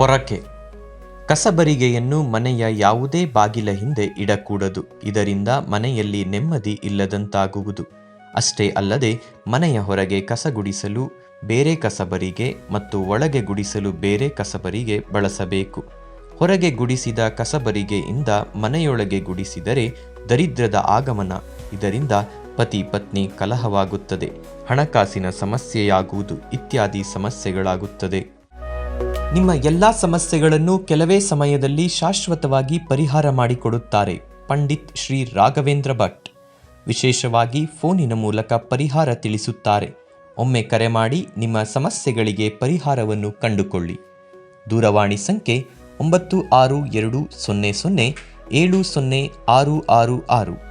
ಪೊರಕೆ. ಕಸಬರಿಗೆಯನ್ನು ಮನೆಯ ಯಾವುದೇ ಬಾಗಿಲ ಹಿಂದೆ ಇಡಕೂಡದು. ಇದರಿಂದ ಮನೆಯಲ್ಲಿ ನೆಮ್ಮದಿ ಇಲ್ಲದಂತಾಗುವುದು. ಅಷ್ಟೇ ಅಲ್ಲದೆ ಮನೆಯ ಹೊರಗೆ ಕಸ ಗುಡಿಸಲು, ಬೇರೆ ಕಸಬರಿಗೆ ಮತ್ತು ಒಳಗೆ ಗುಡಿಸಲು ಬೇರೆ ಕಸಬರಿಗೆ ಬಳಸಬೇಕು. ಹೊರಗೆ ಗುಡಿಸಿದ ಕಸಬರಿಗೆಯಿಂದ ಮನೆಯೊಳಗೆ ಗುಡಿಸಿದರೆ ದರಿದ್ರದ ಆಗಮನ. ಇದರಿಂದ ಪತಿ ಪತ್ನಿ ಕಲಹವಾಗುತ್ತದೆ. ಹಣಕಾಸಿನ ಸಮಸ್ಯೆಯಾಗುವುದು ಇತ್ಯಾದಿ ಸಮಸ್ಯೆಗಳಾಗುತ್ತದೆ. ನಿಮ್ಮ ಎಲ್ಲ ಸಮಸ್ಯೆಗಳನ್ನು ಕೆಲವೇ ಸಮಯದಲ್ಲಿ ಶಾಶ್ವತವಾಗಿ ಪರಿಹಾರ ಮಾಡಿಕೊಡುತ್ತಾರೆ. ಪಂಡಿತ್ ಶ್ರೀ ರಾಘವೇಂದ್ರ ಭಟ್. ವಿಶೇಷವಾಗಿ ಫೋನಿನ ಮೂಲಕ ಪರಿಹಾರ ತಿಳಿಸುತ್ತಾರೆ. ಒಮ್ಮೆ ಕರೆ ಮಾಡಿ ನಿಮ್ಮ ಸಮಸ್ಯೆಗಳಿಗೆ ಪರಿಹಾರವನ್ನು ಕಂಡುಕೊಳ್ಳಿ. ದೂರವಾಣಿ ಸಂಖ್ಯೆ ಒಂಬತ್ತು ಆರು ಎರಡು ಸೊನ್ನೆ ಸೊನ್ನೆ ಏಳು ಸೊನ್ನೆ ಆರು ಆರು ಆರು.